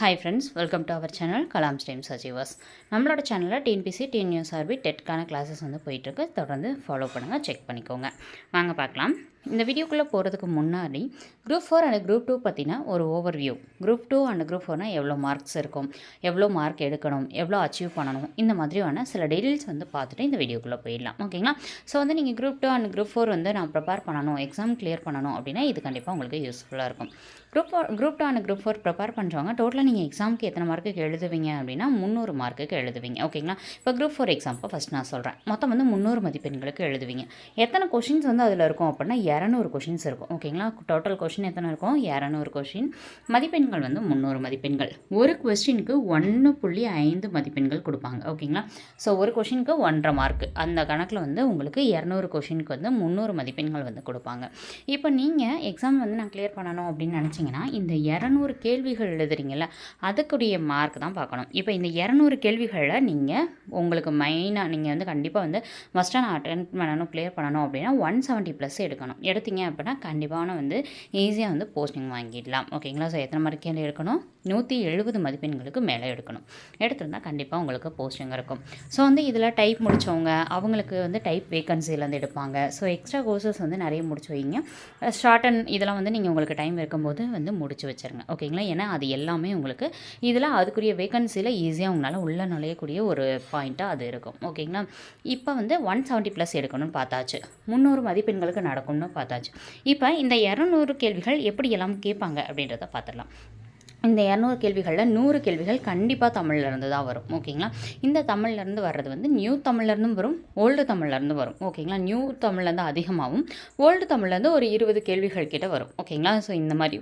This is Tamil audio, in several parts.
Hi friends welcome to our channel Kalam steam சஜீவஸ் நம்மளோட சேனலில் டிஎன்பிசி டிஎன்யூஎஸ்ஆர்பி டெட்கான கிளாஸஸ் வந்து போயிட்டுருக்கு. தொடர்ந்து ஃபாலோ பண்ணுங்கள் செக் பண்ணிக்கோங்க. வாங்க பார்க்கலாம். இந்த வீடியோக்குள்ளே போகிறதுக்கு முன்னாடி group four and group two பார்த்திங்கன்னா ஒரு overview group two and group ஃபோர்னால் எவ்வளோ மார்க்ஸ் இருக்கும் எவ்வளோ மார்க் எடுக்கணும் எவ்வளோ அச்சீவ் பண்ணணும் இந்த மாதிரியான சில டீட்டெயில்ஸ் வந்து பார்த்துட்டு இந்த வீடியோக்குள்ளே போயிடலாம். ஓகேங்களா ஸோ வந்து நீங்கள் group two and group four வந்து நான் ப்ரிப்பேர் பண்ணணும் எக்ஸாம் கிளியர் பண்ணணும் அப்படின்னா இது கண்டிப்பாக உங்களுக்கு யூஸ்ஃபுல்லாக இருக்கும். Group four group two and group four prepare பண்ணுறவங்க டோட்டலாக நீங்கள் எக்ஸாமுக்கு எத்தனை மார்க்குக்கு எழுதுவீங்க அப்படின்னா முந்நூறு மார்க்குக்கு எழுதுவீங்க. ஓகேங்களா இப்போ குரூப் ஃபோர் எக்ஸாம்பை ஃபஸ்ட் நான் சொல்கிறேன் மொத்தம் வந்து முந்நூறு மதிப்பெண்களுக்கு எழுதுவீங்க. எத்தனை கொஷின்ஸ் வந்து அதில் இருக்கும் அப்படின்னா இரநூறு கொஷின்ஸ் இருக்கும். ஓகேங்களா டோட்டல் கொஷின் எத்தனை இருக்கும்? இரநூறு கொஷின் மதிப்பெண்கள் வந்து முந்நூறு மதிப்பெண்கள். ஒரு கொஸ்டினுக்கு ஒன்று புள்ளி ஐந்து மதிப்பெண்கள் கொடுப்பாங்க. ஓகேங்களா ஸோ ஒரு கொஷினுக்கு ஒன்றரை மார்க் அந்த கணக்கில் வந்து உங்களுக்கு இரநூறு கொஷினுக்கு வந்து முந்நூறு மதிப்பெண்கள் வந்து கொடுப்பாங்க. இப்போ நீங்கள் எக்ஸாம் வந்து நான் கிளியர் பண்ணணும் அப்படின்னு நினச்சி பார்த்தீங்கன்னா இந்த இரநூறு கேள்விகள் எழுதுறீங்கள அதுக்குரிய மார்க் தான் பார்க்கணும். இப்போ இந்த இரநூறு கேள்விகளில் நீங்கள் உங்களுக்கு மெயினாக நீங்கள் வந்து கண்டிப்பாக வந்து ஃபஸ்ட்டாக நான் அட்டன் பண்ணணும் கிளியர் பண்ணணும் அப்படின்னா ஒன் செவன்ட்டி ப்ளஸ் எடுக்கணும். எடுத்தீங்க அப்படின்னா கண்டிப்பான வந்து ஈஸியாக வந்து போஸ்டிங் வாங்கிடலாம். ஓகேங்களா ஸோ எத்தனை மார்க் கேள்வி எடுக்கணும்? நூற்றி எழுபது மதிப்பெண்களுக்கு மேலே எடுக்கணும். எடுத்திருந்தால் கண்டிப்பாக உங்களுக்கு போஸ்டிங் இருக்கும். ஸோ வந்து இதில் டைப் முடித்தவங்க அவங்களுக்கு வந்து டைப் வேகன்சிலேருந்து எடுப்பாங்க. ஸோ எக்ஸ்ட்ரா கோர்சஸ் வந்து நிறைய முடிச்சு வைங்க. ஷார்ட் அண்ட் இதெல்லாம் வந்து நீங்கள் உங்களுக்கு டைம் இருக்கும்போது வந்து முடிச்சு வச்சுருங்க. ஓகேங்களா ஏன்னா அது எல்லாமே உங்களுக்கு இதில் அதுக்குரிய வேகன்சியில் ஈஸியாக உங்களால் உள்ள நுழையக்கூடிய ஒரு பாயிண்ட்டாக அது இருக்கும். ஓகேங்களா இப்போ வந்து ஒன் செவன்ட்டி ப்ளஸ் எடுக்கணும்னு பார்த்தாச்சு. முந்நூறு மதிப்பெண்களுக்கு நடக்கும்னு பார்த்தாச்சு. இப்போ இந்த இரநூறு கேள்விகள் எப்படி எல்லாம் கேட்பாங்க அப்படின்றத பார்த்துடலாம். இந்த இரநூறு கேள்விகளில் நூறு கேள்விகள் கண்டிப்பாக தமிழ்லேருந்து தான் வரும். ஓகேங்களா? இந்த தமிழ்லேருந்து வர்றது வந்து நியூ தமிழ்லேருந்தும் வரும் ஓல்டு தமிழ்லேருந்து வரும். ஓகேங்களா? நியூ தமிழ்லேருந்து அதிகமாகவும் ஓல்டு தமிழ்லேருந்து ஒரு இருபது கேள்விகள் கிட்ட வரும். ஓகேங்களா? ஸோ இந்த மாதிரி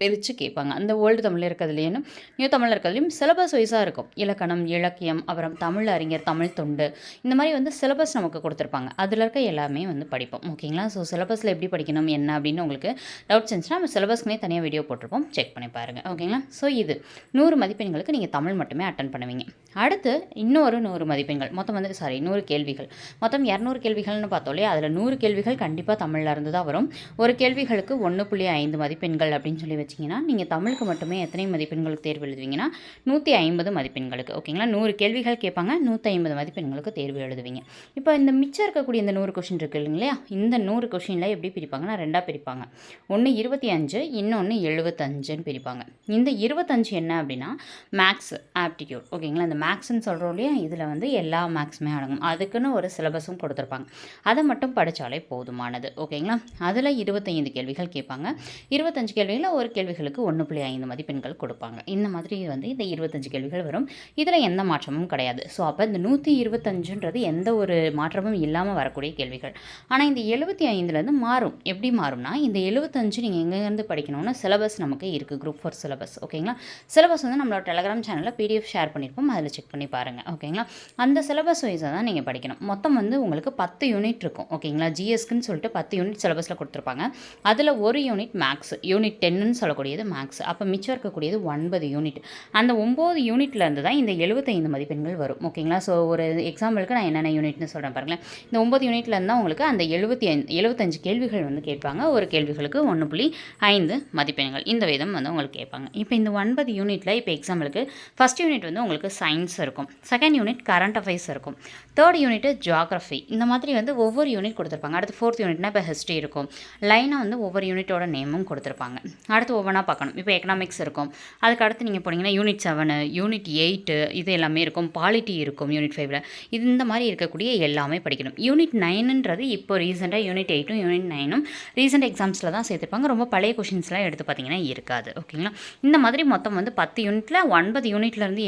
பிரித்து கேட்பாங்க. அந்த ஓல்டு தமிழில் இருக்கிறதுலேயும் நியூ தமிழில் இருக்கிறதுலையும் சிலபஸ் வைஸாக இருக்கும். இலக்கணம் இலக்கியம் அப்புறம் தமிழ் அறிஞர் தமிழ் தொண்டு இந்த மாதிரி வந்து சிலபஸ் நமக்கு கொடுத்துருப்பாங்க. அதில் இருக்க எல்லாமே வந்து படிப்போம். ஓகேங்களா ஸோ சிலபஸில் எப்படி படிக்கணும் என்ன அப்படின்னு உங்களுக்கு டவுட்ஸ் இருந்துச்சுன்னா நம்ம சிலபஸ்க்குனே தனியாக வீடியோ போட்டிருப்போம். செக் பண்ணி பாருங்கள் ஓகேங்களா ஸோ இது நூறு மதிப்பெண்களுக்கு நீங்கள் தமிழ் மட்டுமே அட்டன் பண்ணுவீங்க. அடுத்து இன்னொரு நூறு மதிப்பெண்கள். மொத்தம் வந்து சாரி நூறு கேள்விகள். மொத்தம் இரநூறு கேள்விகள்னு பார்த்தோம் அதில் நூறு கேள்விகள் கண்டிப்பாக தமிழில் இருந்து தான் வரும். ஒரு கேள்விகளுக்கு ஒன்று புள்ளி ஐந்து மதிப்பெண்கள் அப்படின்னு சொல்லி வச்சிங்கன்னா நீங்கள் தமிழுக்கு மட்டுமே எத்தனை மதிப்பெண்களுக்கு தேர்வு எழுதுவீங்கன்னா? நூற்றி ஐம்பது மதிப்பெண்களுக்கு. ஓகேங்களா? நூறு கேள்விகள் கேட்பாங்க. நூற்றி ஐம்பது மதிப்பெண்களுக்கு தேர்வு எழுதுவீங்க. இப்போ இந்த மிச்சம் இருக்கக்கூடிய இந்த நூறு கொஷின் இருக்குது இல்லைங்களா? இந்த நூறு கொஷினில் எப்படி பிரிப்பாங்கன்னா ரெண்டாக பிரிப்பாங்க. ஒன்று இருபத்தி அஞ்சு இன்னொன்று எழுபத்தஞ்சுன்னு பிரிப்பாங்க. இந்த இருபத்தஞ்சு என்ன அப்படின்னா மேக்ஸ் ஆப்டிடியூட் ஓகேங்களா? இந்த மேக்ஸ்ன்னு சொல்கிறோம் இல்லையா? இதில் வந்து எல்லா மேக்ஸுமே அடங்கும். அதுக்குன்னு ஒரு சிலபஸும் கொடுத்துருப்பாங்க. அதை மட்டும் படித்தாலே போதுமானது. ஓகேங்களா? அதில் இருபத்தைந்து கேள்விகள் கேட்பாங்க. இருபத்தஞ்சு கேள்விகளில் ஒரு கேள்விகளுக்கு ஒன்று புள்ளி ஐந்து மதிப்பெண்கள் கொடுப்பாங்க. இந்த மாதிரி வந்து இந்த இருபத்தஞ்சு கேள்விகள் வரும். இதில் எந்த மாற்றமும் கிடையாது. ஸோ அப்போ இந்த நூற்றி இருபத்தஞ்சுன்றது எந்த ஒரு மாற்றமும் இல்லாமல் வரக்கூடிய கேள்விகள். ஆனால் இந்த எழுபத்தி ஐந்துலேருந்து மாறும். எப்படி மாறும்னா இந்த எழுபத்தஞ்சு நீங்கள் எங்கேருந்து படிக்கணும்னா சிலபஸ் நமக்கு இருக்குது குரூப் ஃபோர் சிலபஸ் ஓகேங்களா சிலபஸ் வந்து நம்மளோட டெலகிராம் சேனலில் பிடிஎஃப் ஷேர் பண்ணியிருப்போம் அதில் செக் பண்ணி பாருங்கள் ஓகேங்களா அந்த சிலபஸ் வைஸாக தான் நீங்கள் படிக்கணும். மொத்தம் வந்து உங்களுக்கு பத்து யூனிட் இருக்கும். ஓகேங்களா ஜிஎஸ்க்குன்னு சொல்லிட்டு பத்து யூனிட் சிலபஸில் கொடுத்துருப்பாங்க. அதில் ஒரு யூனிட் மேக்ஸ் யூனிட் டென்னு சொல்லக்கூடியது மேக்ஸ் அப்போ மிச்சம் இருக்கக்கூடியது ஒன்பது யூனிட் அந்த ஒம்பது யூனிட்லேருந்து தான் இந்த எழுபத்தைந்து மதிப்பெண்கள் வரும். ஓகேங்களா ஸோ ஒரு எக்ஸாம்பிளுக்கு நான் என்னென்ன யூனிட்னு சொல்கிறேன் பாருங்களேன். இந்த ஒம்பது யூனிட்லேருந்து தான் உங்களுக்கு அந்த எழுபத்தி எழுபத்தஞ்சு கேள்விகள் வந்து கேட்பாங்க. ஒரு கேள்விகளுக்கு ஒன்று புள்ளி ஐந்து மதிப்பெண்கள். இந்த விதம் வந்து உங்களுக்கு கேட்பாங்க. இப்போ இந்த ஒன்பது யூனிட்டில் இப்போ எக்ஸாம்பிளுக்கு ஃபஸ்ட் யூனிட் வந்து உங்களுக்கு சயின்ஸ் இருக்கும். செகண்ட் யூனிட் கரண்ட் அஃபேர்ஸ் இருக்கும். தேர்ட் யூனிட்டு ஜியாகிரஃபி இந்த மாதிரி வந்து ஒவ்வொரு யூனிட் கொடுத்துருப்பாங்க. அடுத்து ஃபோர்த் யூனிட்னா இப்போ ஹிஸ்ட்ரி இருக்கும். லைனாக வந்து ஒவ்வொரு யூனிட்டோட நேமும் கொடுத்துருப்பாங்க. அடுத்து ஒவ்வொன்றா பார்க்கணும். இப்போ எக்கனாமிக்ஸ் இருக்கும். அதுக்கு அடுத்து நீங்கள் போனீங்கன்னா யூனிட் செவனு யூனிட் எயிட்டு இது எல்லாமே இருக்கும். பாலிட்டி இருக்கும் யூனிட் ஃபைவ்ல இது இந்த மாதிரி இருக்கக்கூடிய எல்லாமே படிக்கணும். யூனிட் நைனுன்றது இப்போ ரீசெண்டாக யூனிட் எயிட்டும் யூனிட் நைனும் ரீசெண்ட் எக்ஸாம்ஸில் தான் சேர்த்துருப்பாங்க. ரொம்ப பழைய கொஷின்ஸ்லாம் எடுத்து பார்த்தீங்கன்னா இருக்காது. ஓகேங்களா இந்த மாதிரி மொத்தம் வந்து பத்து யூனிட்டில் ஒன்பது யூனிட்லேருந்து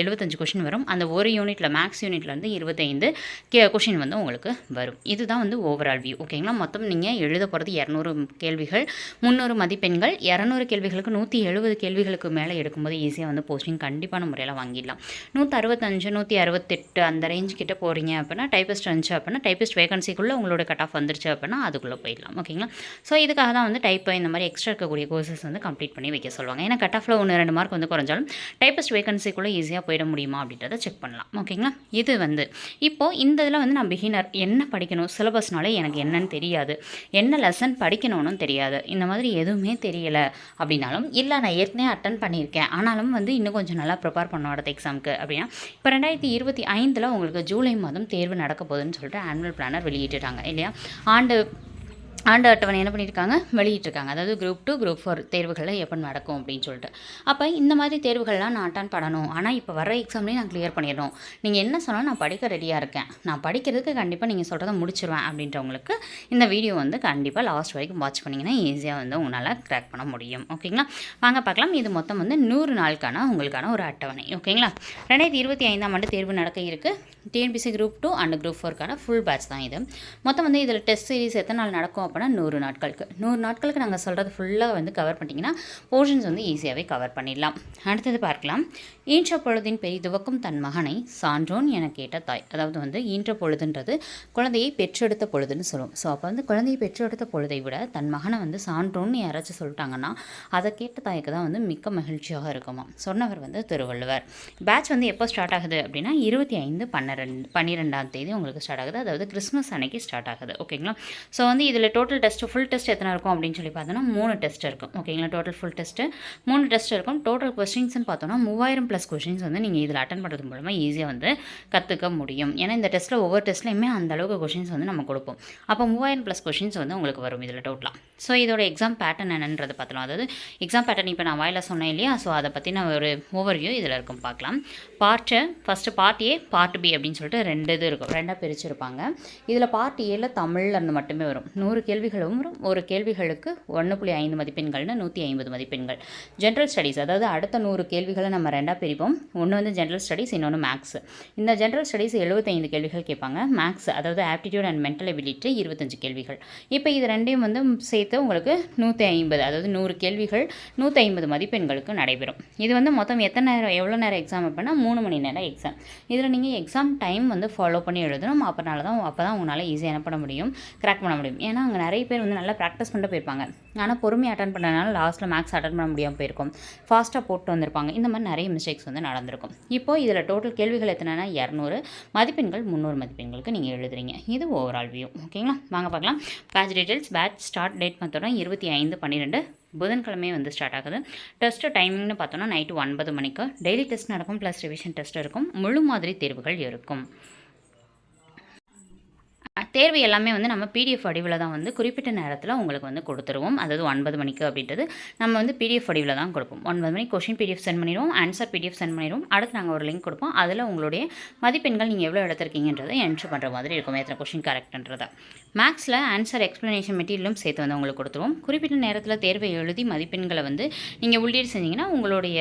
எழுபத்தஞ்சு கொஷின் வரும். அந்த ஒரு யூனிட்டில் மேக்ஸ் யூனிட்லேருந்து இருபத்தைந்து கே கொஷின் வந்து உங்களுக்கு வரும். இதுதான் வந்து ஓவரால் வியூ ஓகேங்களா மொத்தம் நீங்கள் எழுத போகிறது இரநூறு கேள்விகள் முந்நூறு மதிப்பெண்கள் இரநூறு கேள்விகளுக்கு நூற்றி எழுபது கேள்விகளுக்கு மேலே எடுக்கும்போது ஈஸியாக வந்து போஸ்டிங் கண்டிப்பான முறையில் வாங்கிடலாம். நூற்றி அறுபத்தஞ்சு நூற்றி அறுபத்தெட்டு அந்த ரேஞ்ச் கிட்ட போகிறீங்க அப்படின்னா டைப்பிஸ்ட் வந்துச்சு அப்படின்னா டைப்பிஸ்ட் வேகன்சிக்குள்ளே உங்களோட கட் ஆஃப் வந்துருச்சு அப்படின்னா அதுக்குள்ளே போயிடலாம். ஓகேங்களா ஸோ இதுக்காக தான் வந்து டைப் இந்த மாதிரி எக்ஸ்ட்ரா இருக்கக்கூடிய கோர்சஸ் வந்து கம்ப்ளீட் பண்ணி வைக்க சொல்லுவாங்க. ஏன்னா கட் ஆஃபில் ஒன்று ரெண்டு மார்க் வந்து குறைஞ்சாலும் டைப்பிஸ்ட் வேகன்சிக்குள்ளே ஈஸியாக போயிட முடியுமா அப்படின்றத செக் பண்ணலாம். ஓகேங்களா இது வந்து இப்போது இந்த இதில் வந்து நான் பிகினர் என்ன படிக்கணும் சிலபஸ்னாலே எனக்கு என்னன்னு தெரியாது. என்ன லெசன் படிக்கணும்னு தெரியாது. இந்த மாதிரி எதுவுமே தெரியலை. அப்படின்னாலும் இல்லை நான் ஏற்கனவே அட்டன் பண்ணியிருக்கேன். ஆனாலும் வந்து இன்னும் கொஞ்சம் நல்லா ப்ரிப்பேர் பண்ணணும் அடுத்த எக்ஸாமுக்கு அப்படின்னா இப்போ ரெண்டாயிரத்தி இருபத்தி ஐந்தில் உங்களுக்கு ஜூலை மாதம் தேர்வு நடக்க போகுதுன்னு சொல்லிட்டு ஆனுவல் பிளானர் வெளியிட்டுட்டாங்க இல்லையா? ஆண்டு ஆண்டு அட்டவணை என்ன பண்ணியிருக்காங்க? வெளியிட்டிருக்காங்க. அதாவது குரூப் டூ குரூப் ஃபோர் தேர்வுகளில் எப்போ நடக்கும் அப்படின்னு சொல்லிட்டு. அப்போ இந்த மாதிரி தேர்வுகள்லாம் நான் அட்டன் பண்ணணும். ஆனால் இப்போ வர எக்ஸாம்லேயும் நான் கிளியர் பண்ணிடணும். நீங்கள் என்ன சொன்னாலும் நான் படிக்க ரெடியாக இருக்கேன். நான் படிக்கிறதுக்கு கண்டிப்பாக நீங்கள் சொல்கிறத முடிச்சிருவேன் அப்படின்றவங்களுக்கு இந்த வீடியோ வந்து கண்டிப்பாக லாஸ்ட் வரைக்கும் வாட்ச் பண்ணிங்கன்னா ஈஸியாக வந்து உங்களால் க்ராக் பண்ண முடியும். ஓகேங்களா வாங்க பார்க்கலாம். இது மொத்தம் வந்து நூறு நாளுக்கான உங்களுக்கான ஒரு அட்டவணை. ஓகேங்களா ரெண்டாயிரத்தி இருபத்தி ஐந்தாம் ஆண்டு தேர்வு நடக்க இருக்குது TNPSC group two and group ஃபோருக்கான full batch தான் இது. மொத்தம் வந்து இதில் டெஸ்ட் சீரிஸ் எத்தனை நாள் நடக்கும் அப்படின்னா நூறு நாட்களுக்கு. நூறு நாட்களுக்கு நாங்கள் சொல்கிறது ஃபுல்லாக வந்து கவர் பண்ணிட்டீங்கன்னா போர்ஷன்ஸ் வந்து ஈஸியாகவே கவர் பண்ணிடலாம். அடுத்தது பார்க்கலாம். ஈன்ற பொழுதின் பெரிதுவக்கும் தன் மகனை சான்றோன் என கேட்ட தாய். அதாவது வந்து ஈன்ற பொழுதுன்றது குழந்தையை பெற்றெடுத்த பொழுதுன்னு சொல்லுவோம். ஸோ அப்போ வந்து குழந்தையை பெற்றெடுத்த பொழுதை விட தன் மகனை வந்து சான்றோன்னு யாராச்சும் சொல்லிட்டாங்கன்னா அதை கேட்ட தாய்க்கு தான் வந்து மிக்க மகிழ்ச்சியாக இருக்குமா. சொன்னவர் வந்து திருவள்ளுவர். பேட்ச் வந்து எப்போ ஸ்டார்ட் ஆகுது அப்படின்னா இருபத்தி ஐந்து பன்னிரெண்டு பன்னிரெண்டாம் தேதி உங்களுக்கு ஸ்டார்ட் ஆகுது. அதாவது கிறிஸ்மஸ் அன்னைக்கு ஸ்டார்ட் ஆகுது. ஓகேங்களா ஸோ வந்து இதில் total total test full test எத்தனை இருக்கும் அப்படின்னு சொல்லி பார்த்தோன்னா மூணு டெஸ்ட் இருக்கும். ஓகேங்களா டோட்டல் ஃபுல் டெஸ்ட்டு மூணு டெஸ்ட் இருக்கும். டோட்டல் கொஸ்டின்ஸ்னு பார்த்தோன்னா மூவாயிரம் ப்ளஸ் கொஸ்டின்ஸ் வந்து நீங்கள் இதில் அட்டன் பண்ணுறது மூலமாக ஈஸியாக வந்து கற்றுக்க முடியும். ஏன்னா இந்த டெஸ்ட்டில் ஒவ்வொரு டெஸ்ட்லையுமே அந்த அளவுக்கு கொஷின்ஸ் வந்து நம்ம கொடுப்போம். அப்போ மூவாயிரம் ப்ளஸ் கொஷின்ஸ் வந்து உங்களுக்கு வரும் இதில் டோட்டலாக ஸோ இதோட எக்ஸாம் பேட்டர்ன் என்னன்றது பார்த்தலாம். அதாவது எக்ஸாம் பேட்டர்ன் இப்போ நான் வாயில் சொன்னேன் இல்லையா? ஸோ அதை பற்றின ஒரு ஓவர்வியூ இதில் இருக்கும். பார்க்கலாம். Part first part A part B அப்படின்னு சொல்லிட்டு ரெண்டு இது இருக்கும். ரெண்டாக பிரிச்சிருப்பாங்க. இதில் பார்ட் ஏல தமிழ்ல அந்த மட்டுமே வரும். நூறுக்கு கேள்விகளும் ஒரு கேள்விகளுக்கு ஒன்று புள்ளி ஐந்து மதிப்பெண்கள்னு நூற்றி ஐம்பது மதிப்பெண்கள். ஜென்ரல் ஸ்டடீஸ் அதாவது அடுத்த நூறு கேள்விகளை நம்ம ரெண்டாக பிரிப்போம். ஒன்று வந்து ஜென்ரல் ஸ்டடீஸ் இன்னொன்று மேக்ஸ் இந்த ஜென்ரல் ஸ்டடீஸ் எழுபத்தைந்து கேள்விகள் கேட்பாங்க. மேக்ஸ் அதாவது ஆப்டிடியூட் அண்ட் மென்டல் எபிலிட்டி இருபத்தஞ்சு கேள்விகள். இப்போ இது ரெண்டையும் வந்து சேர்த்து உங்களுக்கு நூற்றி ஐம்பது அதாவது நூறு கேள்விகள் நூற்றி ஐம்பது மதிப்பெண்களுக்கு நடைபெறும். இது வந்து மொத்தம் எத்தனை நேரம் எவ்வளோ நேரம் எக்ஸாம் அப்படின்னா மூணு மணி நேரம் எக்ஸாம் இதில் நீங்கள் எக்ஸாம் டைம் வந்து ஃபாலோ பண்ணி எழுதணும். அப்போனால தான் அப்போ தான் உங்களால் ஈஸியாக என்ன பண்ண முடியும்? கிராக் பண்ண முடியும். ஏன்னா அங்கே நிறைய பேர் வந்து நல்லா ப்ராக்டிஸ் பண்ணிட்டு போயிருப்பாங்க. ஆனால் பொறுமையாக அட்டன் பண்ணனால லாஸ்ட்டில் மேக்ஸ் அட்டன் பண்ண முடியாமல் போயிருக்கும். ஃபாஸ்ட்டாக போட்டு வந்திருப்பாங்க. இந்த மாதிரி நிறைய மிஸ்டேக்ஸ் வந்து நடந்திருக்கும். இப்போ இதில் டோட்டல் கேள்விகள் எத்தனைனா இரநூறு. மதிப்பெண்கள் முந்நூறு மதிப்பெண்களுக்கு நீங்கள் எழுதுறீங்க. இது ஓவரால் வியூ ஓகேங்களா வாங்க பார்க்கலாம். Batch details batch start date பார்த்தோன்னா இருபத்தி ஐந்து பன்னிரெண்டு. புதன்கிழமை வந்து ஸ்டார்ட் ஆகுது. டெஸ்ட்டு டைமிங்னு பார்த்தோன்னா நைட்டு ஒன்பது மணிக்கு. டெய்லி டெஸ்ட் நடக்கும் ப்ளஸ் ரிவிஷன் டெஸ்ட் இருக்கும். முழு மாதிரி தேர்வுகள் இருக்கும். தேர்வு எல்லாமே வந்து நம்ம பிடிஎஃப் வடிவில் தான் வந்து குறிப்பிட்ட நேரத்தில் உங்களுக்கு வந்து கொடுத்துருவோம். அதாவது ஒன்பது மணிக்கு அப்படின்றது நம்ம வந்து பிடிஎஃப் வடிவில் தான் கொடுப்போம். ஒன்பது மணிக்கு கொஷின் பிடிஎஃப் சென்ட் பண்ணிடுவோம். ஆன்சர் பிடிஎஃப் சென்ட் பண்ணிடுவோம். அடுத்து நாங்கள் ஒரு லிங்க் கொடுப்போம். அதில் உங்களுடைய மதிப்பெண்கள் நீங்கள் எவ்வளோ எடுத்திருக்கீங்கன்றதை என்ட்ரு பண்ணுற மாதிரி இருக்கும். எத்தனை கொஷின் கரெக்ட்ன்றதை மேக்ஸில் ஆன்சர் எக்ஸ்ப்ளனேஷன் மெட்டீரியலும் சேர்த்து வந்து உங்களுக்கு கொடுத்துருவோம். குறிப்பிட்ட நேரத்தில் தேர்வை எழுதி மதிப்பெண்களை வந்து நீங்கள் உள்ளீடு செஞ்சீங்கன்னா உங்களுடைய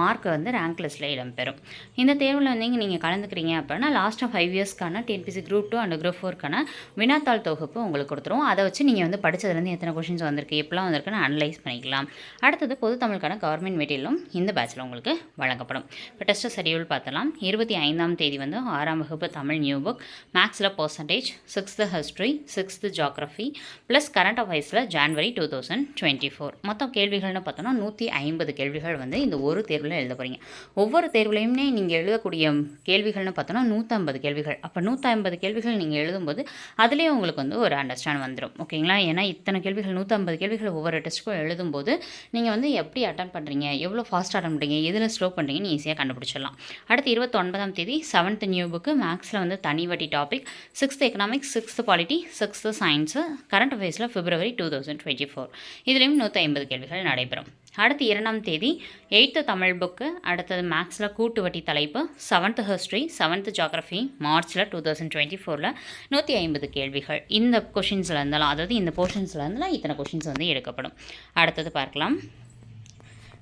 மார்க் வந்து ரேங்க் லிஸ்ட்டில் இடம்பெறும். இந்த தேர்வில் வந்து நீங்கள் கலந்துக்கிறீங்க அப்படின்னா லாஸ்ட்டாக five இயர்ஸ்க்கான TNPSC group two and group ஃபோர்க்கான வினாத்தாள் தொகுப்பு உங்களுக்கு கொடுத்துருவோம் அதை வச்சு நீங்கள் வந்து படித்ததுலேருந்து எத்தனை கொஷின்ஸ் வந்திருக்கு எப்படிலாம் வந்திருக்குன்னு அனலைஸ் பண்ணிக்கலாம். அடுத்தது பொது தமிழுக்கான கவர்மெண்ட் மெட்டீரியலும் இந்த பேட்சில் உங்களுக்கு வழங்கப்படும். இப்போ டெஸ்ட் ஷெடியூல் பார்த்தலாம் இருபத்தி ஐந்தாம் தேதி வந்து ஆறாம் வகுப்பு தமிழ் நியூ புக் மேக்ஸில் percentage sixth history sixth geography plus current அஃபேர்ஸில் January two thousand twenty four மொத்தம் கேள்விகள்னு பார்த்தோன்னா நூற்றி ஐம்பது கேள்விகள் வந்து இந்த ஒரு தேர்வில் எழுத போகிறீங்க ஒவ்வொரு தேர்வுலையுமே நீங்கள் எழுதக்கூடிய கேள்விகள்னு பார்த்தோன்னா நூற்றம்பது கேள்விகள். அப்போ நூற்றம்பது கேள்விகள் நீங்கள் எழுதும்போது அதுலேயும் உங்களுக்கு வந்து ஒரு அண்டர்ஸ்டாண்ட் வந்துடும் ஓகேங்களா? ஏன்னா இத்தனை கேள்விகள் நூற்றம்பது கேள்விகள் ஒவ்வொரு டெஸ்ட்டுக்கும் எழுதும்போது நீங்கள் வந்து எப்படி அட்டன் பண்ணுறீங்க எவ்வளோ ஃபாஸ்ட் அட்டன் பண்ணுறீங்க எதில் ஸ்லோ பண்ணுறீங்கன்னு ஈஸியாக கண்டுபிடிச்சிடலாம். அடுத்து இருபத்தொன்பதாம் தேதி செவன்த் நியூ புக்கு மேக்ஸில் வந்து தனி வட்டி topic sixth economics sixth polity sixth science current அஃபேர்ஸில் February two thousand twenty four இதுலேயும் நூற்றி ஐம்பது கேள்விகள் நடைபெறும். அடுத்து இரண்டாம் தேதி எயித்து தமிழ் புக்கு அடுத்தது மேக்ஸில் கூட்டு வட்டி தலைப்பு செவன்த்து ஹிஸ்ட்ரி செவன்த்து ஜாகிரஃபி மார்ச்சில் டூ தௌசண்ட் டுவெண்ட்டி ஃபோரில் நூற்றி ஐம்பது கேள்விகள். இந்த கொஷின்ஸில் இருந்தாலும் அதாவது இந்த போர்ஷன்ஸில் இருந்தாலும் இத்தனை கொஷின்ஸ் வந்து எடுக்கப்படும். அடுத்தது பார்க்கலாம்.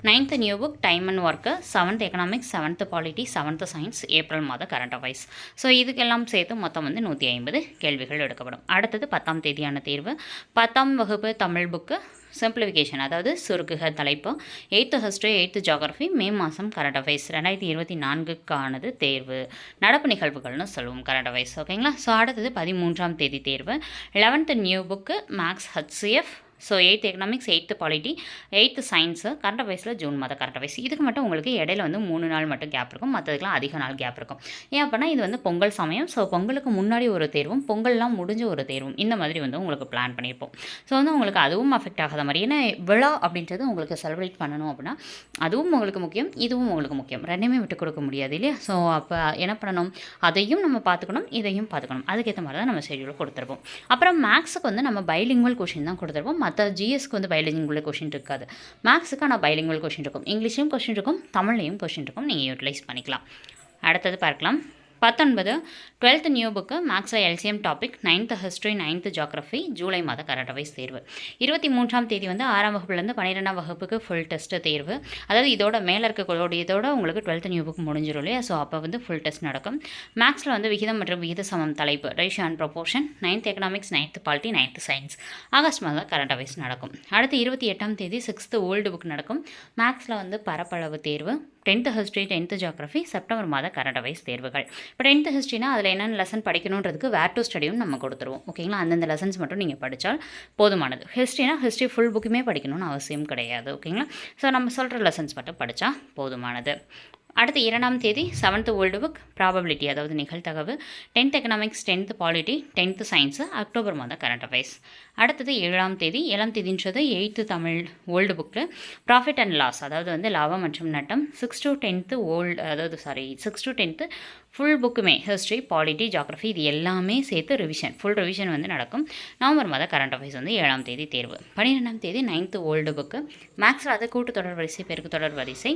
Ninth new book time and work seventh economics seventh polity seventh science April மாத கரண்ட் அஃபைர்ஸ் ஸோ இதுக்கெல்லாம் சேர்த்து மொத்தம் வந்து நூற்றி ஐம்பது கேள்விகள் எடுக்கப்படும். அடுத்தது பத்தாம் தேதியான தேர்வு. பத்தாம் வகுப்பு தமிழ் புக்கு சிம்பிளிஃபிகேஷன் அதாவது சுருக்குக தலைப்பு. Eighth history eighth geography May மாதம் கரண்ட் அஃபேர்ஸ் ரெண்டாயிரத்தி இருபத்தி நான்குக்கானது தேர்வு. நடப்பு நிகழ்வுகள்னு சொல்லுவோம் கரண்ட் அஃபேர்ஸ் ஓகேங்களா ஸோ அடுத்தது பதிமூன்றாம் தேதி தேர்வு. Eleventh new book maths HCF so eighth economics eighth polity eighth science current அஃபேர்ஸில் June மாதம் கரண்ட் அஃபேர்ஸ் இதுக்கு மட்டும் உங்களுக்கு இடையில வந்து மூணு நாள் மட்டும் கேப் இருக்கும். மற்றதுக்கெலாம் அதிக நாள் கேப் இருக்கும். ஏன் அப்படின்னா இது வந்து பொங்கல் சமயம். ஸோ பொங்கலுக்கு முன்னாடி ஒரு தேர்வும் பொங்கல்லாம் முடிஞ்ச ஒரு தேர்வும். இந்த மாதிரி வந்து உங்களுக்கு பிளான் பண்ணியிருப்போம். ஸோ வந்து உங்களுக்கு அதுவும் அஃபெக்ட் ஆகாத மாதிரி. ஏன்னா விழா அப்படின்றது உங்களுக்கு செலிப்ரேட் பண்ணணும் அப்படின்னா அதுவும் உங்களுக்கு முக்கியம் இதுவும் உங்களுக்கு முக்கியம். ரெண்டுமே விட்டு கொடுக்க முடியாது இல்லையா? ஸோ அப்போ என்ன பண்ணணும்? அதையும் நம்ம பார்த்துக்கணும் இதையும் பார்த்துக்கணும். அதுக்கேற்ற மாதிரி தான் நம்ம ஷெடியூல் கொடுத்துருப்போம். அப்புறம் மேக்ஸுக்கு வந்து நம்ம பைலிங்குவல் கொஷின் தான் கொடுத்துருப்போம். மற்ற ஜிஎஸ்க்கு வந்து பைலிங்குவல் கொஷின் இருக்காது. மேக்ஸுக்கு ஆனால் பைலிங்குவல் கொஷின் இருக்கும். இங்கிலீஷ்லையும் கொஷின் இருக்கும். தமிழ்லையும் கொஷின் இருக்கும். நீங்கள் யூட்டிலைஸ் பண்ணிக்கலாம். அடுத்தது பார்க்கலாம். பத்தொன்பது டுவெல்த் நியூ புக்கு மேக்ஸில் LCM topic ninth history ninth geography July மாத கரண்ட் அவைஸ் தேர்வு. இருபத்தி மூன்றாம் தேதி வந்து ஆறாம் வகுப்புலேருந்து பன்னிரெண்டாம் வகுப்புக்கு ஃபுல் டெஸ்ட்டு தேர்வு. அதாவது இதோட மேலே இருக்கக்கூடியதோட உங்களுக்கு டுவெல்த் நியூ புக் முடிஞ்சிடும் இல்லையா? ஸோ அப்போ வந்து ஃபுல் டெஸ்ட் நடக்கும். மேக்ஸில் வந்து விகிதம் மற்றும் விகித சமம் தலைப்பு ratio and proportion ninth economics ninth polity ninth science August மாதம் கரண்ட் அவைஸ் நடக்கும். அடுத்து இருபத்தி எட்டாம் தேதி சிக்ஸ்த்து ஓல்டு புக் நடக்கும். மேக்ஸில் வந்து பரப்பளவு தேர்வு. Tenth history tenth geography September மாத கரண்ட் அவைஸ் தேர்வுகள். இப்போ டென்த்து ஹிஸ்ட்ரினா அதில் என்னென்ன லெசன் படிக்கணுன்றதுக்கு வேர் டு ஸ்டடியும் நம்ம கொடுத்துருவோம். ஓகேங்களா அந்தந்த லெசன்ஸ் மட்டும் நீங்கள் படித்தால் போதுமானது. ஹிஸ்ட்ரினா ஹிஸ்ட்ரி ஃபுல் புக்குமே படிக்கணும்னு அவசியம் கிடையாது. ஓகேங்களா ஸோ நம்ம சொல்கிற லெசன்ஸ் மட்டும் படித்தா போதுமானது. அடுத்து இரண்டாம் தேதி செவன்த்து ஓல்டு புக் ப்ராபபிலிட்டி அதாவது நிகழ்த்தகவு tenth economics tenth polity tenth science October மாதம் கரண்ட் அஃபேர்ஸ் அடுத்தது ஏழாம் தேதி ஏழாம் தேதின்றது eighth Tamil old book profit and loss அதாவது வந்து லாபம் மற்றும் நட்டம் சிக்ஸ் டு டென்த்து ஓல்டு அதாவது sorry six to tenth full புக்குமே ஹிஸ்ட்ரி பாலிட்டி ஜாகிரஃபி இது எல்லாமே சேர்த்து ரிவிஷன் ஃபுல் ரிவிஷன் வந்து நடக்கும். நவம்பர் மாத கரண்ட் அஃபேர்ஸ் வந்து ஏழாம் தேதி தேர்வு. பன்னிரெண்டாம் தேதி நைன்த்து ஓல்டு புக்கு மேக்ஸில் அது கூட்டு தொடர் வரிசை பெருக்கு தொடர் வரிசை.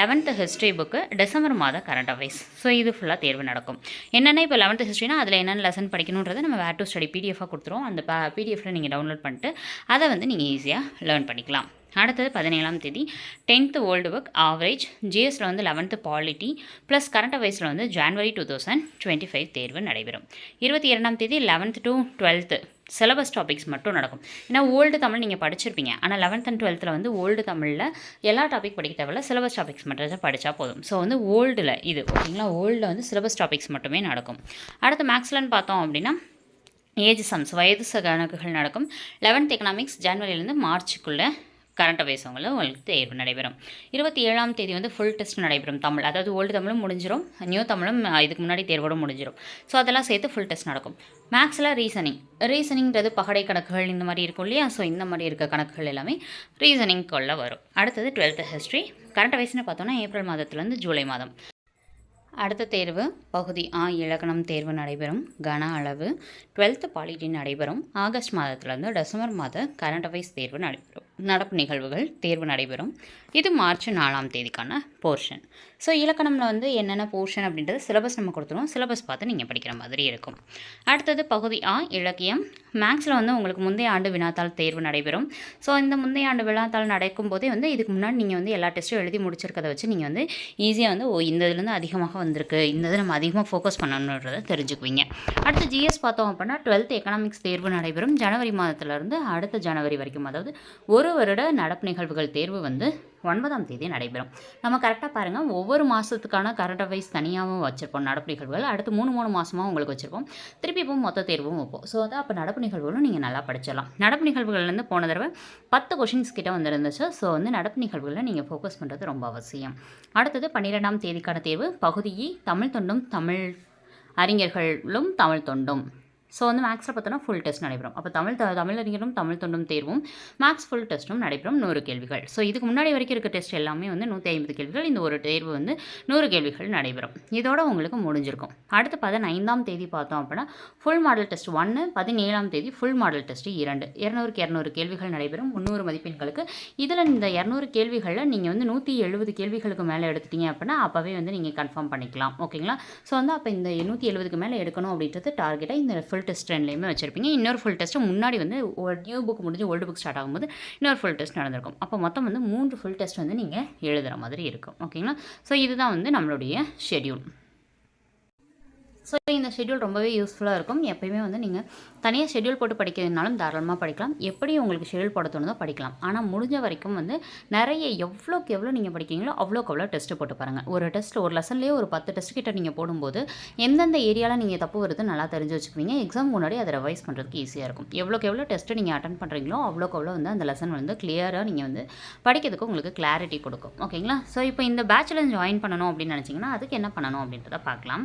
லெவன்த்து ஹிஸ்ட்ரி புக்கு டிசம்பர் மாத கரண்ட் அஃபேர்ஸ் ஸோ இது ஃபுல்லாக தேர்வு நடக்கும். என்னென்ன இப்போ லெவன்த்து ஹிஸ்ட்ரினா அதில் என்னென்ன லெசன் படிக்கணுன்றதை நம்ம வேர் டு ஸ்டடி பிடிஎஃபாக கொடுத்துருவோம். அந்த பிடிஎஃபில் நீங்கள் டவுன்லோட் பண்ணிட்டு அதை வந்து நீங்கள் ஈஸியாக லேர்ன் பண்ணிக்கலாம். அடுத்தது பதினேழாம் தேதி டென்த்து ஓல்டு புக் ஆவரேஜ் ஜிஎஸ்சில் வந்து லெவன்த்து பாலிட்டி ப்ளஸ் கரண்ட் அஃபேர்ஸில் வந்து January two thousand twenty five தேர்வு நடைபெறும். இருபத்தி இரண்டாம் தேதி eleventh to twelfth syllabus topics மட்டும் நடக்கும். ஏன்னா ஓல்டு தமிழ் நீங்கள் படிச்சிருப்பீங்க. ஆனால் லெவன்த் அண்ட் டுவெல்த்தில் வந்து ஓல்டு தமிழில் எல்லா டாபிக் படிக்க தேவையில்ல சிலபஸ் டாபிக்ஸ் மட்டும் தான் படித்தா போதும். ஸோ வந்து ஓல்டில் இது ஓகேங்களா ஓல்டில் வந்து சிலபஸ் டாபிக்ஸ் மட்டுமே நடக்கும். அடுத்து மேக்ஸ்லன்னு பார்த்தோம் அப்படின்னா ஏஜ் சம்ஸ் வயது கணக்குகள் நடக்கும். லெவன்த் எக்கனாமிக்ஸ் ஜனவரியிலேருந்து மார்ச்சுக்குள்ளே கரண்ட் அஃபேர்ஸ் உங்களுக்கு தேர்வு நடைபெறும். இருபத்தி ஏழாம் தேதி வந்து ஃபுல் டெஸ்ட் நடைபெறும் தமிழ். அதாவது ஓல்டு தமிழும் முடிஞ்சிடும் நியூ தமிழும் இதுக்கு முன்னாடி தேர்வோடு முடிஞ்சிடும் ஸோ அதெல்லாம் சேர்த்து ஃபுல் டெஸ்ட் நடக்கும். மேக்ஸில் ரீசனிங் ரீசனிங்கிறது பகடை கணக்குகள் இந்த மாதிரி இருக்கும் இல்லையா? ஸோ இந்த மாதிரி இருக்க கணக்குகள் எல்லாமே ரீசனிங்குள்ள வரும். அடுத்தது டுவெல்த்து ஹிஸ்ட்ரி கரண்ட் அஃபேர்ஸ்னு பார்த்தோன்னா ஏப்ரல் மாதத்துலேருந்து ஜூலை மாதம். அடுத்த தேர்வு பகுதி ஆ இலக்கணம் தேர்வு நடைபெறும். கன அளவு. டுவெல்த்து பாலிட்டி நடைபெறும். ஆகஸ்ட் மாதத்துலேருந்து டிசம்பர் மாத கரண்ட் அஃபேர்ஸ் தேர்வு நடைபெறும். நடப்பு நிகழ்வுகள் தேர்வு நடைபெறும். இது மார்ச் நாலாம் தேதிக்கான போர்ஷன் ஸோ இலக்கணமில் வந்து என்னென்ன போர்ஷன் அப்படின்றது சிலபஸ் நம்ம கொடுத்துருவோம். சிலபஸ் பார்த்து நீங்கள் படிக்கிற மாதிரி இருக்கும். அடுத்தது பகுதி ஆ இலக்கியம். மேக்ஸில் வந்து உங்களுக்கு முந்தைய ஆண்டு வினாத்தாள் தேர்வு நடைபெறும். ஸோ இந்த முந்தைய ஆண்டு வினாத்தாள் நடக்கும் போதே வந்து இதுக்கு முன்னாடி நீங்கள் வந்து எல்லா டெஸ்ட்டும் எழுதி முடிச்சிருக்கதை வச்சு நீங்கள் வந்து ஈஸியாக வந்து ஓ இந்த இதுலேருந்து அதிகமாக வந்திருக்கு. இந்த இதில் நம்ம அதிகமாக ஃபோக்கஸ் பண்ணணுன்றதை தெரிஞ்சுக்குவீங்க. அடுத்து ஜிஎஸ் பார்த்தோம் அப்படின்னா டுவெல்த் எக்கனாமிக்ஸ் தேர்வு நடைபெறும். ஜனவரி மாதத்துலேருந்து அடுத்த ஜனவரி வரைக்கும் அதாவது ஒரு வருட நடப்பு நிகழ்வுகள் தேர்வு வந்து ஒன்பதாம் தேதி நடைபெறும். நம்ம கரெக்டாக பாருங்கள் ஒவ்வொரு மாதத்துக்கான கரண்ட் அஃபேர்ஸ் தனியாகவும் வச்சுருப்போம் நடப்பு நிகழ்வுகள். அடுத்து மூணு மூணு மாதமாக உங்களுக்கு வச்சுருப்போம். திருப்பி இப்போ மொத்த தேர்வும் வைப்போம். ஸோ அதான் அப்போ நடப்பு நிகழ்வுகளும் நீங்கள் நல்லா படிச்சிடலாம். நடப்பு நிகழ்வுகள்லேருந்து போன தடவை பத்து கொஷின்ஸ் கிட்ட வந்துருந்துச்சு. ஸோ வந்து நடப்பு நிகழ்வுகளில் நீங்கள் ஃபோக்கஸ் பண்ணுறது ரொம்ப அவசியம். அடுத்தது பன்னிரெண்டாம் தேதிக்கான தேர்வு. பகுதியை தமிழ் தொண்டும் தமிழ் அறிஞர்களும் தமிழ் தொண்டும். ஸோ வந்து மேக்ஸில் பார்த்தோன்னா ஃபுல் டெஸ்ட் நடைபெறும். அப்போ தமிழ் த தமிழறிஞரும் தமிழ் தொண்டும் தேர்வும் மேக்ஸ் ஃபுல் டெஸ்ட்டும் நடைபெறும் நூறு கேள்விகள். ஸோ இதுக்கு முன்னாடி வரைக்கும் இருக்க டெஸ்ட் எல்லாமே வந்து நூற்றி ஐம்பது கேள்விகள். இந்த ஒரு தேர்வு வந்து நூறு கேள்விகள் நடைபெறும். இதோட உங்களுக்கு முடிஞ்சிருக்கும். அடுத்து பதினைந்தாம் தேதி பார்த்தோம் அப்படின்னா ஃபுல் மாடல் டெஸ்ட் ஒன்று பதினேழாம் தேதி ஃபுல் மாடல் டெஸ்ட் இரண்டு. இரநூறுக்கு இரநூறு கேள்விகள் நடைபெறும். முந்நூறு மதிப்பெண்களுக்கு. இதில் இந்த இரநூறு கேள்விகளில் நீங்கள் வந்து நூற்றி எழுபது கேள்விகளுக்கு மேலே எடுத்துட்டீங்க அப்படின்னா அப்போவே வந்து நீங்கள் கன்ஃபார்ம் பண்ணிக்கலாம். ஓகேங்களா ஸோ வந்து அப்போ இந்த நூற்றி எழுபதுக்கு மேலே எடுக்கணும் அப்படின்றது டார்கெட்டாக இந்த ஃபுல் ஃபுல் டெஸ்ட் ரெண்டுலேயுமே வச்சுருப்பீங்க. இன்னொரு ஃபுல் டெஸ்ட்டு முன்னாடி வந்து ஒரு நியூ புக் முடிஞ்சு ஓல்டு புக் ஸ்டார்ட் ஆகும்போது இன்னொரு ஃபுல் டெஸ்ட் நடந்திருக்கும். அப்போ மொத்தம் வந்து மூன்று ஃபுல் டெஸ்ட் வந்து நீங்கள் எழுதுகிற மாதிரி இருக்கும். ஓகேங்களா ஸோ இதுதான் வந்து நம்மளுடைய ஷெடியூல் ஸோ இந்த ஷெட்யூல் ரொம்பவே யூஸ்ஃபுல்லாக இருக்கும். எப்பயுமே வந்து நீங்கள் தனியாக ஷெட்யூல் போட்டு படிக்கிறதுனாலும் தாராளமாக படிக்கலாம். எப்படி உங்களுக்கு ஷெட்யூல் போட தோணுதோ படிக்கலாம். ஆனால் முடிஞ்ச வரைக்கும் வந்து நிறைய எவ்வளோக்கு எவ்வளோ நீங்கள் படிக்கிறீங்களோ அவ்வளோக்கு அவ்வளோ டெஸ்ட்டு போட்டு பாருங்கள் ஒரு டெஸ்ட் ஒரு லெசன்லேயே ஒரு பத்து டெஸ்ட் கிட்ட நீங்கள் போடும்போது எந்தெந்த ஏரியாவில் நீங்கள் தப்பு வருது நல்லா தெரிஞ்சு வச்சுக்குவீங்க. எக்ஸாம் முன்னாடி அதை ரிவைஸ் பண்ணுறதுக்கு ஈஸியாக இருக்கும். எவ்வளோக்கு எவ்வளோ டெஸ்ட்டு நீங்கள் அட்டன் பண்ணுறீங்களோ அவ்வளோக்கு அவ்வளோ வந்து அந்த லெசன் வந்து கிளியராக நீங்கள் வந்து படிக்கிறதுக்கு உங்களுக்கு கிளாரிட்டி கொடுக்கும். ஓகேங்களா ஸோ இப்போ இந்த பேச்சுலர் ஜாயின் பண்ணணும் அப்படின்னு நினச்சிங்கன்னா அதுக்கு என்ன பண்ணணும் அப்படின்றத பார்க்கலாம்.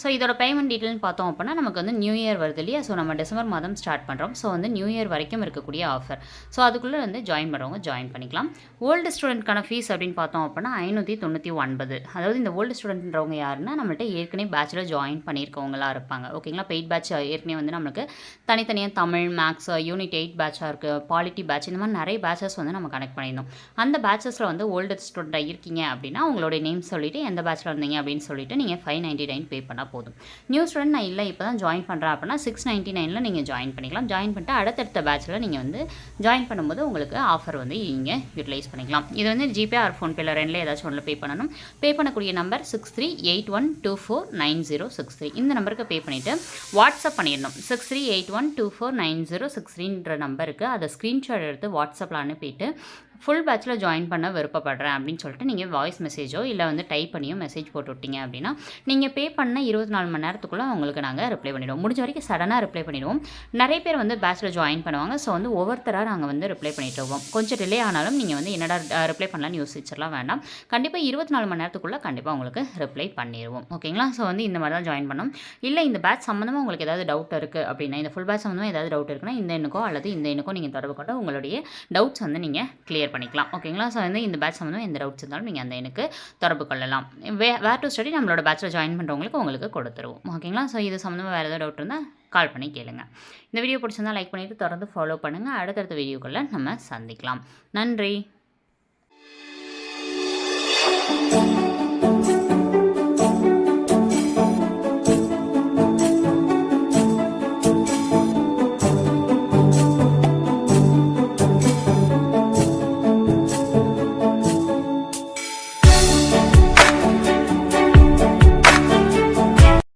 ஸோ இதோட பேமெண்ட் டீட்டெயில்னு பார்த்தோம் அப்படின்னா நமக்கு வந்து நியூ இயர் வருது இல்லையா? ஸோ நம்ம டிசம்பர் மாதம் ஸ்டார்ட் பண்ணுறோம் ஸோ வந்து நியூ இயர் வரைக்கும் இருக்கக்கூடிய ஆஃபர் ஸோ அதுக்குள்ளே வந்து ஜாயின் பண்ணுறவங்க ஜாயின் பண்ணிக்கலாம். ஓல்டு ஸ்டூடெண்ட்கான ஃபீஸ் அப்படின்னு பார்த்தோம் அப்படின்னா ஐநூற்றி தொண்ணூற்றி ஒன்பது. அதாவது இந்த ஓல்டு ஸ்டூடெண்ட்ன்றவங்க யாருன்னா நம்மள்ட்ட ஏற்கனவே பேச்சில் ஜாயின் பண்ணியிருக்கவங்களா இருப்பாங்க. ஓகேங்களா பெய்ட் பேட்ச் ஏற்கனவே வந்து நம்மளுக்கு தனித்தனியாக தமிழ் மேக்ஸ் யூனிட் எயிட் பேட்சாக இருக்குது பாலிட்டி பேட்ச் இந்த மாதிரி நிறைய பேச்சஸ் வந்து நம்ம கனெக்ட் பண்ணியிருந்தோம். அந்த பேச்சஸில் வந்து ஓல்டு ஸ்டூடெண்ட்டாக இருக்கீங்க அப்படின்னா உங்களுடைய நேம் சொல்லிவிட்டு எந்த பேட்சில் இருந்தீங்க அப்படின்னு சொல்லிட்டு நீங்கள் ஃபைவ் நைன்ட்டி நைன் பே பண்ணால் போதும். நியூ ஸ்டூடெண்ட் நான் இல்லை இப்போ தான் ஜாயின் பண்ணுறேன் அப்படின்னா சிக்ஸ் நைன்ட்டி நைனில் நீங்கள் ஜாயின் பண்ணிக்கலாம். ஜாயின் பண்ணிட்டு அடுத்தடுத்த பேட்சில் நீங்கள் வந்து ஜாயின் பண்ணும்போது உங்களுக்கு ஆஃபர் வந்து நீங்கள் யூட்டிலைஸ் பண்ணிக்கலாம். இது வந்து ஜிபே ஆர் ஃபோன்பேல ரெண்டில் ஏதாச்சும் ஒன்றில் பே பண்ணணும். பே பண்ணக்கூடிய number six three eight one two four nine zero six three இந்த நம்பருக்கு பே பண்ணிவிட்டு வாட்ஸ்அப் பண்ணிடணும். Six three eight one two four nine zero six த்ரீன்ற நம்பருக்கு அதை ஸ்க்ரீன்ஷாட் எடுத்து வாட்ஸ்அப்பில் அனுப்பிட்டு ஃபுல் பேட்சில் ஜாயின் பண்ண விருப்பப்படுறேன் அப்படின்னு சொல்லிட்டு நீங்கள் வாய்ஸ் மெசேஜோ இல்லை வந்து டைப் பண்ணியோ மெசேஜ் போட்டு விட்டீங்க அப்படின்னா நீங்கள் பே பண்ண இருபத்தி நாலு மணி நேரத்துக்குள்ளே உங்களுக்கு நாங்கள் ரிப்ளை பண்ணிவிடுவோம் முடிஞ்ச வரைக்கும் சடனாக ரிப்ளை பண்ணிவிடுவோம் நிறைய பேர் வந்து பேட்சில் ஜாயின் பண்ணுவாங்க. ஸோ வந்து ஒவ்வொருத்தராக நாங்கள் வந்து ரிப்ளை பண்ணிட்டு வருவோம். கொஞ்சம் டிலே ஆனாலும் நீங்கள் வந்து என்னடா ரிப்ளை பண்ணலான்னு யோசிச்சிடலாம் வேண்டாம். கண்டிப்பாக இருபத்தி நாலு மணி நேரத்துக்குள்ளே கண்டிப்பாக உங்களுக்கு ரிப்ளை பண்ணிடுவோம். ஓகேங்களா? ஸோ வந்து இந்த மாதிரி தான் ஜாயின் பண்ணோம். இல்லை இந்த பேட்ச் சம்மந்தமாக உங்களுக்கு ஏதாவது டவுட் இருக்குது அப்படின்னா இந்த ஃபுல் பேட்ச் சம்மந்தமாக ஏதாவது டவுட் இருக்குன்னா இந்த எண்ணுக்கோ அல்லது இந்த எண்ணுக்கோ நீங்கள் தொடர்பு கொண்டு உங்களுடைய டவுட்ஸ் வந்து நீங்கள் கிளியர் பண்ணிக்கலாம். ஓகேங்களா ஸோ வந்து இந்த பேட்ச் சம்மந்தம் எந்த டவுட்ஸ் இருந்தாலும் நீங்கள் அந்த எனக்கு தொடர்பு கொள்ளலாம். வே வேர் டு ஸ்டடி நம்மளோட பேட்சில் ஜாயின் பண்ணுறவங்களுக்கு உங்களுக்கு கொடுத்துருவோம். ஓகேங்களா ஸோ இது சம்மந்தமாக வேறு ஏதாவது டவுட் இருந்தால் கால் பண்ணி கேளுங்க. இந்த வீடியோ பிடிச்சிருந்தா லைக் பண்ணிவிட்டு தொடர்ந்து ஃபாலோ பண்ணுங்கள் அடுத்தடுத்த வீடியோக்களில் நம்ம சந்திக்கலாம். நன்றி.